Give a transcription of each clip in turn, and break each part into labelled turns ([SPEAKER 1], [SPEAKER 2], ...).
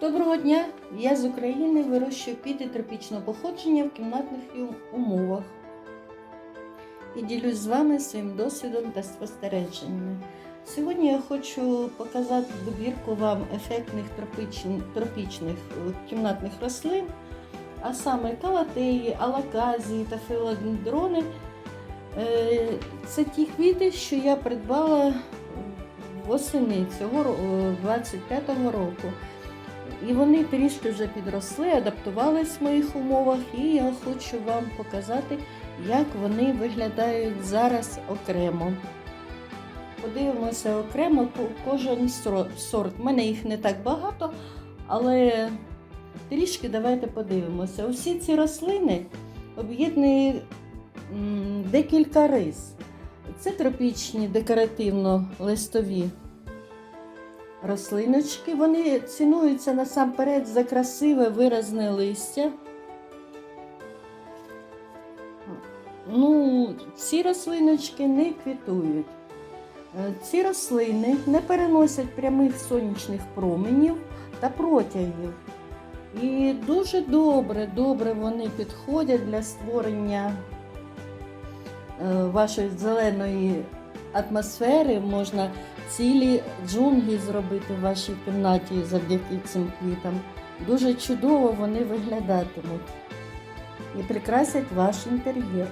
[SPEAKER 1] Доброго дня! Я з України вирощую квіти тропічного походження в кімнатних умовах. І ділюсь з вами своїм досвідом та спостереженнями. Сьогодні я хочу показати добірку вам ефектних тропічн- тропічних е, кімнатних рослин, а саме калатеї, алаказії та філодендрони. Е, Це ті квіти, що я придбала восени цього ро- е, 25-го року. І вони трішки вже підросли, адаптувались в моїх умовах, і я хочу вам показати, як вони виглядають зараз окремо. Подивимося окремо кожен сорт. У мене їх не так багато, але трішки давайте подивимося. Усі ці рослини об'єднує декілька рис. Це тропічні декоративно-листові рослиночки. Вони цінуються насамперед за красиве виразне листя. Ну, ці рослиночки не квітують. Е, Ці рослини не переносять прямих сонячних променів та протягів. І дуже добре, добре вони підходять для створення е, вашої зеленої атмосфери. Можна цілі джунглі зробити в вашій кімнаті завдяки цим квітам. Дуже чудово вони виглядатимуть і прикрасять ваш інтер'єр.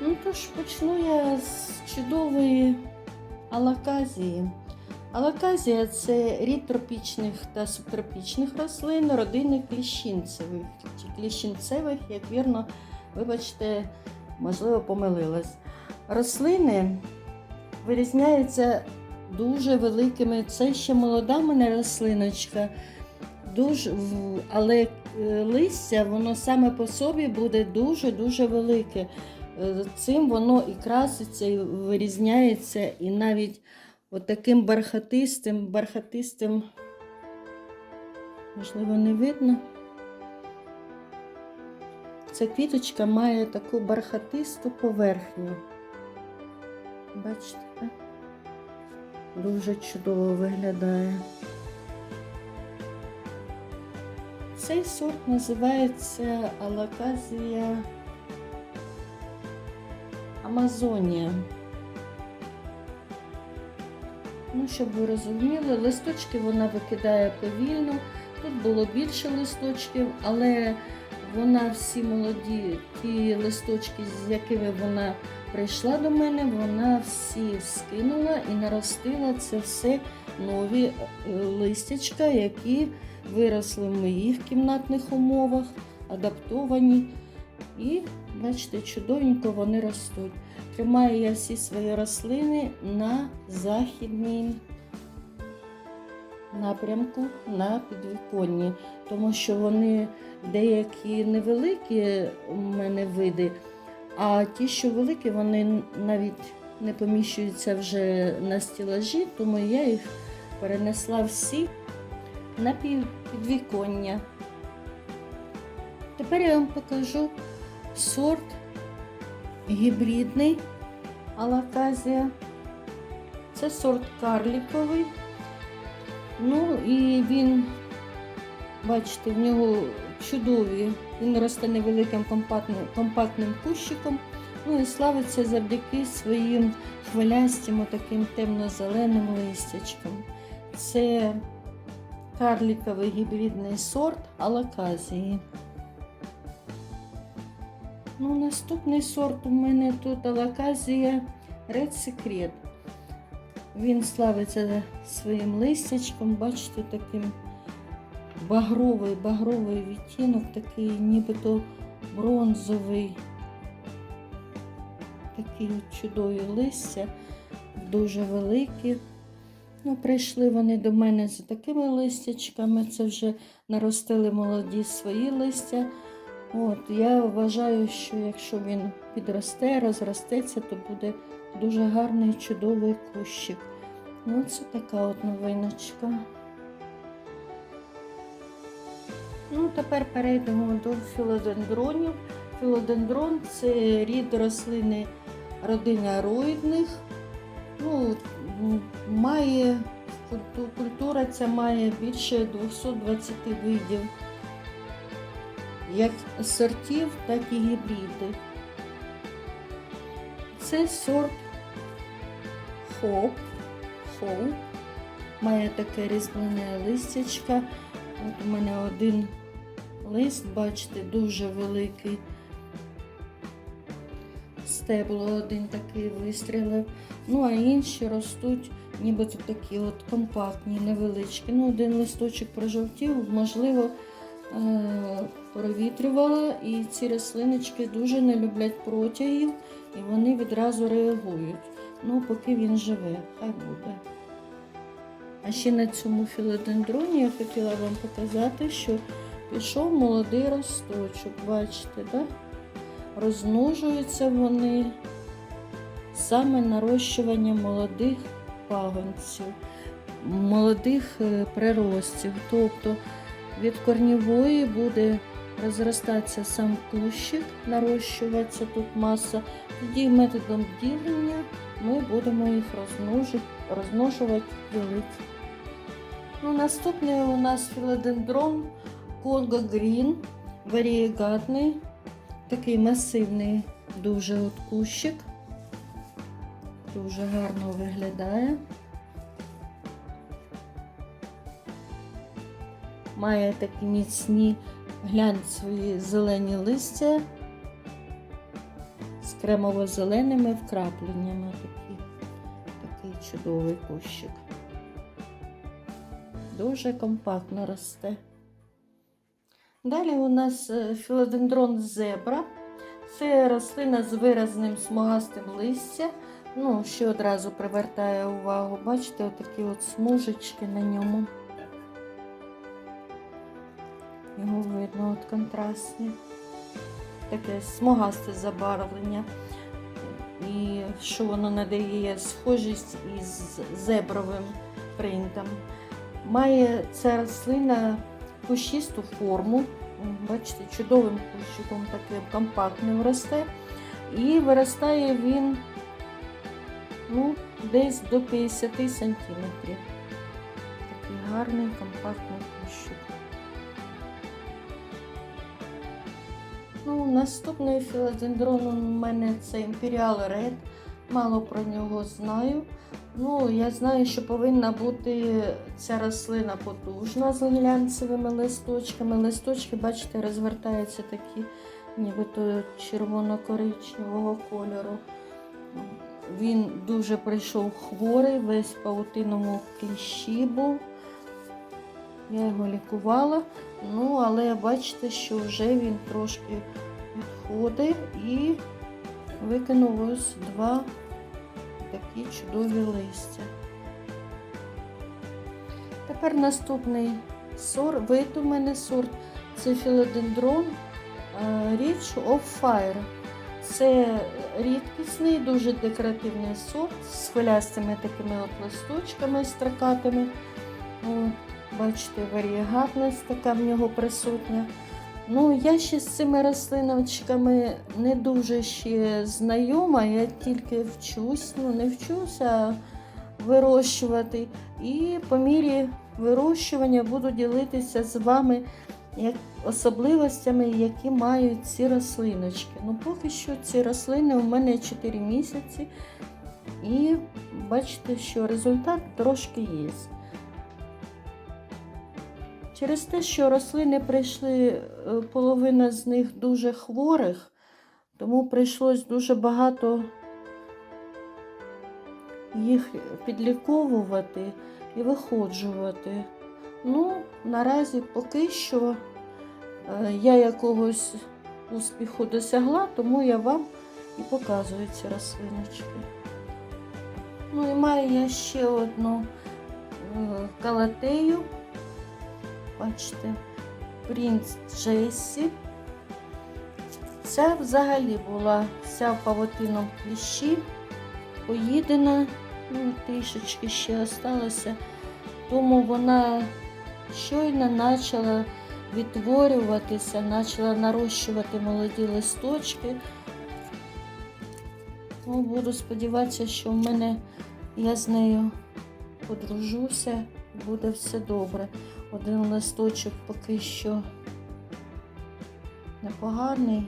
[SPEAKER 1] Ну тож почну я з чудової алаказії. Алаказія це рід тропічних та субтропічних рослин, родини кліщинцевих кліщинцевих, як вірно, вибачте, можливо, помилилась. Рослини вирізняються дуже великими. Це ще молода в мене рослиночка, дуже, але е, листя воно саме по собі буде дуже-дуже велике. Е, Цим воно і краситься, і вирізняється, і навіть от таким бархатистим, бархатистим, можливо, не видно. Ця квіточка має таку бархатисту поверхню. Бачите? Дуже чудово виглядає. Цей сорт називається Алаказія Амазонія. Ну, щоб ви розуміли, листочки вона викидає повільно. Тут було більше листочків, але вона всі молоді, ті листочки, з якими вона прийшла до мене, вона всі скинула і наростила це все нові е, листячка, які виросли в моїх кімнатних умовах, адаптовані. І, бачите, чудовенько вони ростуть. Тримаю я всі свої рослини на західній напрямку на підвіконні, тому що вони деякі невеликі у мене види, а ті, що великі, вони навіть не поміщуються вже на стілажі, тому я їх перенесла всі на підвіконня. Тепер я вам покажу сорт гібридний алаказія. Це сорт карліковий. Ну і він, бачите, в нього чудові. Він росте невеликим компактним, компактним кущиком. Ну і славиться завдяки своїм хвилястим отаким темно-зеленим листячком. Це карліковий гібридний сорт алаказії. Ну, наступний сорт у мене тут алаказія Red Secret. Він славиться своїм листячком, бачите, таким багровий, багровий відтінок, такий нібито бронзовий. Такі чудові листя, дуже великі. Ну, прийшли вони до мене з такими листячками. Це вже наростили молоді свої листя. От, я вважаю, що якщо він підросте, розростеться, то буде дуже гарний чудовий кущик. Ну, це така от новиночка. Ну, тепер перейдемо до філодендронів. Філодендрон це рід рослини родини ароїдних. Ну, Культура ця має більше 220 видів, як сортів, так і гібриди. Це сорт хоп, хоуп. Має таке різьблене листячка. От у мене один лист, бачите, дуже великий. Стебло один такий вистрілив. Ну, а інші ростуть нібито такі от компактні, невеличкі. Ну, один листочок прожовтів, можливо, провітрювала, і ці рослиночки дуже не люблять протягів, і вони відразу реагують. Ну, поки він живе, хай буде. А ще на цьому філодендроні я хотіла вам показати, що пішов молодий росточок. Бачите, да? розмножуються вони саме нарощування молодих пагонців, молодих е, приростів. Тобто від корнівої буде розростатися сам кущик, нарощуватися тут маса. Тоді методом ділення ми будемо їх розмножувати ділити. Ну, наступний у нас філодендрон Конго Грін, варієгатний, такий масивний дуже от кущик. Дуже гарно виглядає. Має такі міцні глянцеві зелені листя з кремово-зеленими вкрапленнями. Такий, такий чудовий кущик. Дуже компактно росте. Далі у нас е, філодендрон зебра. Це рослина з виразним смугастим листя. Ну, що одразу привертає увагу. Бачите, отакі от смужечки на ньому. Його видно от контрастні. Таке смугасте забарвлення. І що воно надає схожість із зебровим принтом. Має ця рослина кущисту форму. Бачите, чудовим кущиком таким компактним росте. І виростає він ну, десь до 50 сантиметрів. Такий гарний компактний кущик. Ну, наступний філодендрон у мене це Imperial Red. Мало про нього знаю. Ну, я знаю, що повинна бути ця рослина потужна з глянцевими листочками. Листочки, бачите, розвертаються такі, нібито червоно-коричневого кольору. Він дуже прийшов хворий, весь паутиному кліщі був. Я його лікувала. Ну, але бачите, що вже він трошки відходить і викинув ось два такі чудові листя. Тепер наступний сорт, вид у мене сорт це філодендрон Rich of Fire. Це рідкісний, дуже декоративний сорт з хвилястими такими от листочками строкатими. Бачите, варієгатність така в нього присутня. Ну, я ще з цими рослиночками не дуже ще знайома, я тільки вчусь, ну не вчусь, а вирощувати. І по мірі вирощування буду ділитися з вами як особливостями, які мають ці рослиночки. Ну, поки що ці рослини у мене 4 місяці, і бачите, що результат трошки є. Через те, що рослини прийшли, е, половина з них дуже хворих, тому прийшлось дуже багато їх підліковувати і виходжувати. Ну, наразі поки що е, я якогось успіху досягла, тому я вам і показую ці рослиночки. Ну і маю я ще одну е, калатею. Бачите, принц Джесі. Ця взагалі була вся в павутиному кліщі, поїдена, ну, трішечки ще осталося, тому вона щойно почала відтворюватися, почала нарощувати молоді листочки. Ну, буду сподіватися, що в мене я з нею подружуся, буде все добре. Один листочок поки що непоганий.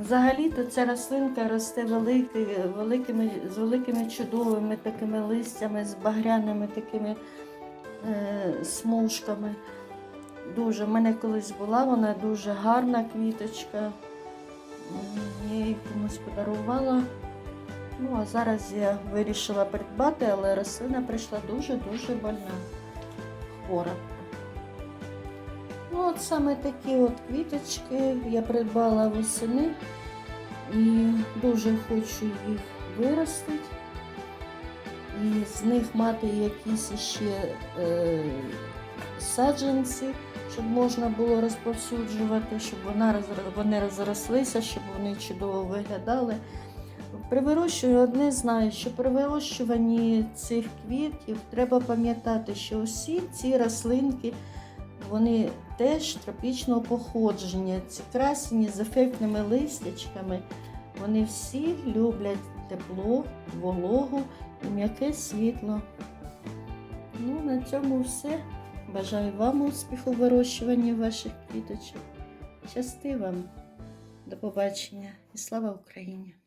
[SPEAKER 1] Взагалі-то ця рослинка росте великий, великими, з великими чудовими такими листями, з багряними такими е, смужками. Дуже, в мене колись була вона дуже гарна квіточка. Я її комусь подарувала. Ну, а зараз я вирішила придбати, але рослина прийшла дуже-дуже больна, хвора. Ну, от саме такі от квіточки я придбала восени і дуже хочу їх виростити. І з них мати якісь ще е, саджанці, щоб можна було розповсюджувати, щоб вона вони розрослися, щоб вони чудово виглядали. При вирощуванні одне знаю, що при вирощуванні цих квітів треба пам'ятати, що усі ці рослинки вони теж тропічного походження. Ці красені з ефектними листячками. Вони всі люблять тепло, вологу і м'яке світло. Ну, на цьому все. Бажаю вам успіху в вирощуванні ваших квіточок. Щасти вам. До побачення і слава Україні!